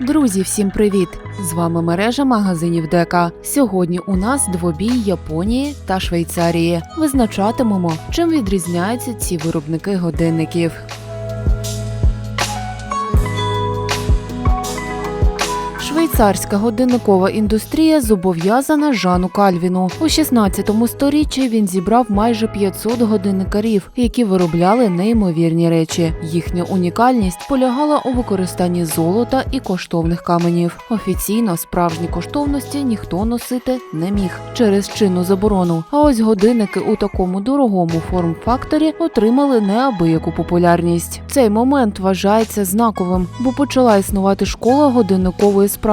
Друзі, всім привіт! З вами мережа магазинів Дека. Сьогодні у нас двобій Японії та Швейцарії. Визначатимемо, чим відрізняються ці виробники годинників. Швейцарська годинникова індустрія зобов'язана Жану Кальвіну. У 16 сторіччі він зібрав майже 500 годинникарів, які виробляли неймовірні речі. Їхня унікальність полягала у використанні золота і коштовних каменів. Офіційно справжні коштовності ніхто носити не міг через чинну заборону. А ось годинники у такому дорогому форм-факторі отримали неабияку популярність. Цей момент вважається знаковим, бо почала існувати школа годинникової справи,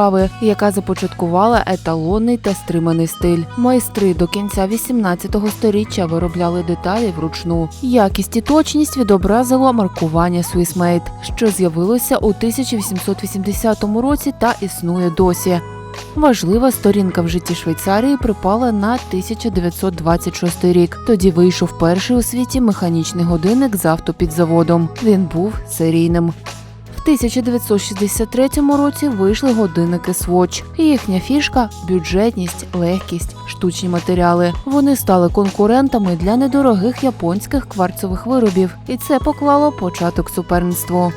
яка започаткувала еталонний та стриманий стиль. Майстри до кінця 18 століття виробляли деталі вручну. Якість і точність відобразило маркування Swissmade, що з'явилося у 1880 році та існує досі. Важлива сторінка в житті Швейцарії припала на 1926 рік. Тоді вийшов перший у світі механічний годинник з автопідзаводом. Він був серійним. В 1963 році вийшли годинники Swatch. Їхня фішка бюджетність, легкість, штучні матеріали. Вони стали конкурентами для недорогих японських кварцових виробів, і це поклало початок суперництву.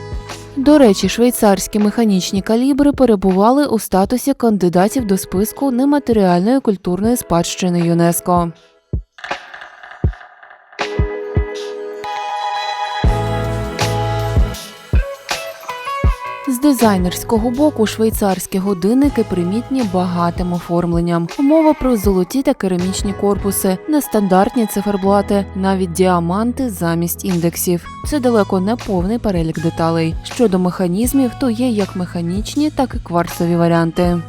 До речі, швейцарські механічні калібри перебували у статусі кандидатів до списку нематеріальної культурної спадщини ЮНЕСКО. Дизайнерського боку швейцарські годинники примітні багатим оформленням. Мова про золоті та керамічні корпуси, нестандартні циферблати, навіть діаманти замість індексів. Це далеко не повний перелік деталей. Щодо механізмів, то є як механічні, так і кварцові варіанти.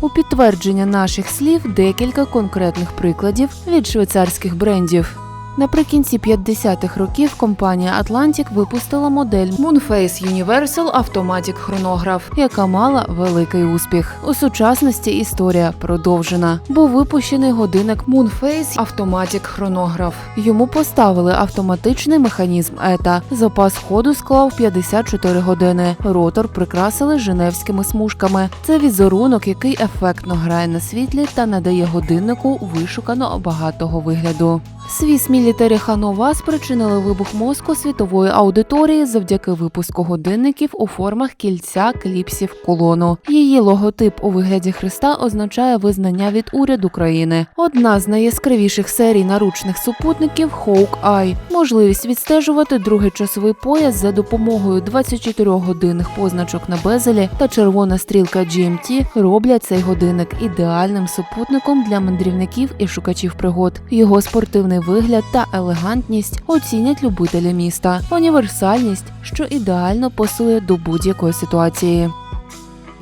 У підтвердження наших слів декілька конкретних прикладів від швейцарських брендів. Наприкінці 50-х років компанія Atlantic випустила модель Moonface Universal Automatic Chronograph, яка мала великий успіх. У сучасності історія продовжена. Був випущений годинник Moonface Automatic Chronograph. Йому поставили автоматичний механізм ETA. Запас ходу склав 54 години. Ротор прикрасили женевськими смужками. Це візерунок, який ефектно грає на світлі та надає годиннику вишукано багатого вигляду. Свіс Мілітарі Ханова спричинили вибух мозку світової аудиторії завдяки випуску годинників у формах кільця кліпсів колону. Її логотип у вигляді хреста означає визнання від уряду країни. Одна з найяскравіших серій наручних супутників Hawk Eye. Можливість відстежувати другий часовий пояс за допомогою 24 годинних позначок на безелі та червона стрілка GMT роблять цей годинник ідеальним супутником для мандрівників і шукачів пригод. Його спортивний вигляд та елегантність оцінять любителі міста, універсальність, що ідеально пасує до будь-якої ситуації.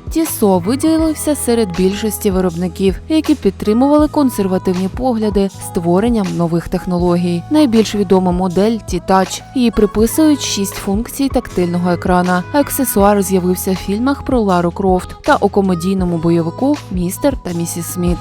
Тісо виділився серед більшості виробників, які підтримували консервативні погляди створенням нових технологій. Найбільш відома модель T-Touch. Їй приписують шість функцій тактильного екрана. Аксесуар з'явився в фільмах про Лару Крофт та у комедійному бойовику Містер та місіс Сміт.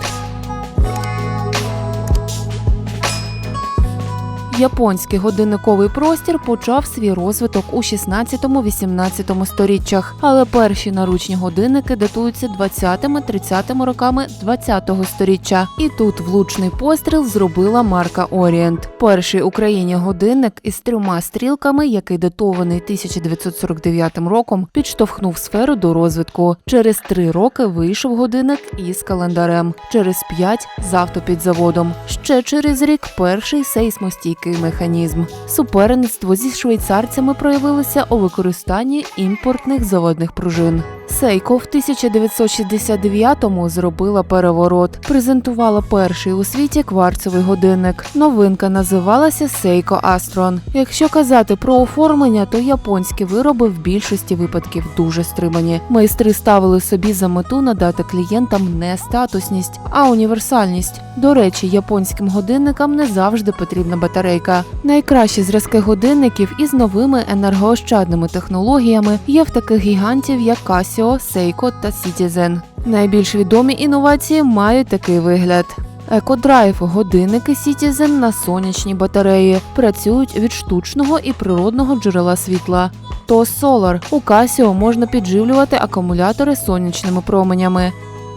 Японський годинниковий простір почав свій розвиток у 16-18 сторіччях, але перші наручні годинники датуються 20-30 роками 20-го сторіччя. І тут влучний постріл зробила марка Орієнт. Перший Україні годинник із трьома стрілками, який датований 1949 роком, підштовхнув сферу до розвитку. Через три роки вийшов годинник із календарем, через п'ять з автопідзаводом. Ще через рік перший сейсмостійкий механізм. Суперництво зі швейцарцями проявилося у використанні імпортних заводних пружин. Сейко в 1969-му зробила переворот, презентувала перший у світі кварцевий годинник. Новинка називалася Seiko Astron. Якщо казати про оформлення, то японські вироби в більшості випадків дуже стримані. Майстри ставили собі за мету надати клієнтам не статусність, а універсальність. До речі, японським годинникам не завжди потрібна батарейка. Найкращі зразки годинників із новими енергоощадними технологіями є в таких гігантів, як Casio, Seiko та Citizen. Найбільш відомі інновації мають такий вигляд. Екодрайв годинники Citizen на сонячній батареї працюють від штучного і природного джерела світла. TOS Solar. У Casio можна підживлювати акумулятори сонячними променями.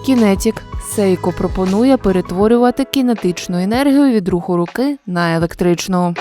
Kinetic Seiko пропонує перетворювати кінетичну енергію від руху руки на електричну.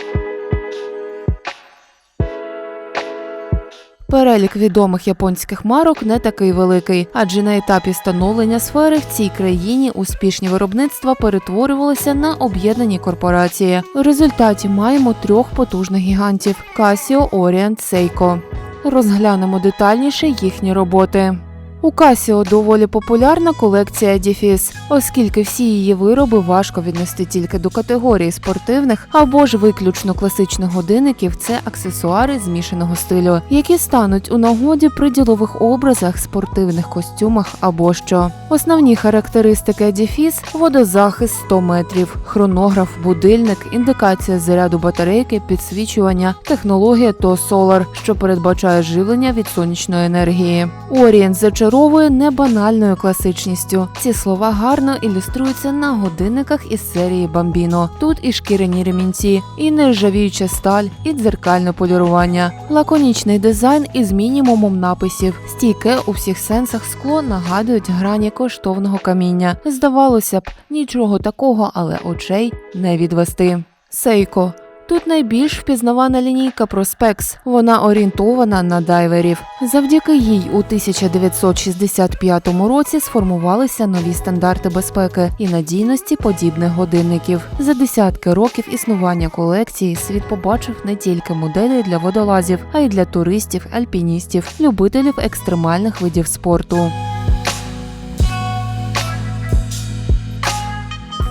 Перелік відомих японських марок не такий великий, адже на етапі становлення сфери в цій країні успішні виробництва перетворювалися на об'єднані корпорації. У результаті маємо трьох потужних гігантів: Casio, Orient, Seiko. Розглянемо детальніше їхні роботи. У Casio доволі популярна колекція Діфіс, оскільки всі її вироби важко віднести тільки до категорії спортивних або ж виключно класичних годинників. Це аксесуари змішаного стилю, які стануть у нагоді при ділових образах, спортивних костюмах або що. Основні характеристики Діфіс – водозахист 100 метрів, хронограф, будильник, індикація заряду батарейки, підсвічування, технологія то Solar, що передбачає живлення від сонячної енергії. Orient зачаровує небанальною класичністю. Ці слова гарно ілюструються на годинниках із серії Bambino. Тут і шкіряні ремінці, і нержавіюча сталь, і дзеркальне полірування, лаконічний дизайн із мінімумом написів, стійке у всіх сенсах скло нагадують грані коштовного каміння. Здавалося б, нічого такого, але очей не відвести. Сейко. Тут найбільш впізнавана лінійка Prospex. Вона орієнтована на дайверів. Завдяки їй у 1965 році сформувалися нові стандарти безпеки і надійності подібних годинників. За десятки років існування колекції світ побачив не тільки моделі для водолазів, а й для туристів, альпіністів, любителів екстремальних видів спорту.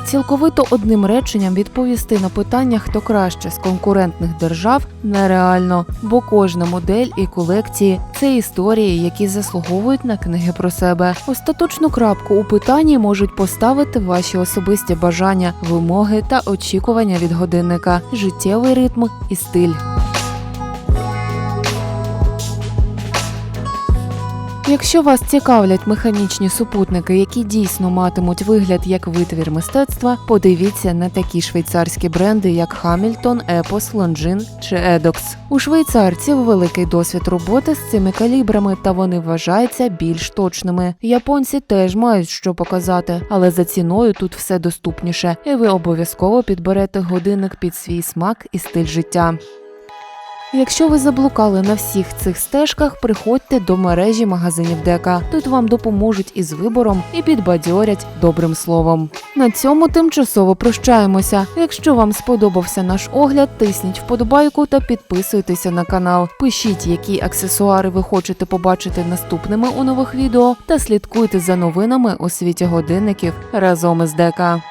Цілковито одним реченням відповісти на питання, хто краще з конкурентних держав, нереально, бо кожна модель і колекції це історії, які заслуговують на книги про себе. Остаточну крапку у питанні можуть поставити ваші особисті бажання, вимоги та очікування від годинника, життєвий ритм і стиль. Якщо вас цікавлять механічні супутники, які дійсно матимуть вигляд як витвір мистецтва, подивіться на такі швейцарські бренди, як Hamilton, Epos, Longines чи Edox. У швейцарців великий досвід роботи з цими калібрами, та вони вважаються більш точними. Японці теж мають що показати, але за ціною тут все доступніше, і ви обов'язково підберете годинник під свій смак і стиль життя. Якщо ви заблукали на всіх цих стежках, приходьте до мережі магазинів Дека. Тут вам допоможуть із вибором і підбадьорять добрим словом. На цьому тимчасово прощаємося. Якщо вам сподобався наш огляд, тисніть вподобайку та підписуйтеся на канал. Пишіть, які аксесуари ви хочете побачити наступними у нових відео, та слідкуйте за новинами у світі годинників разом із Дека.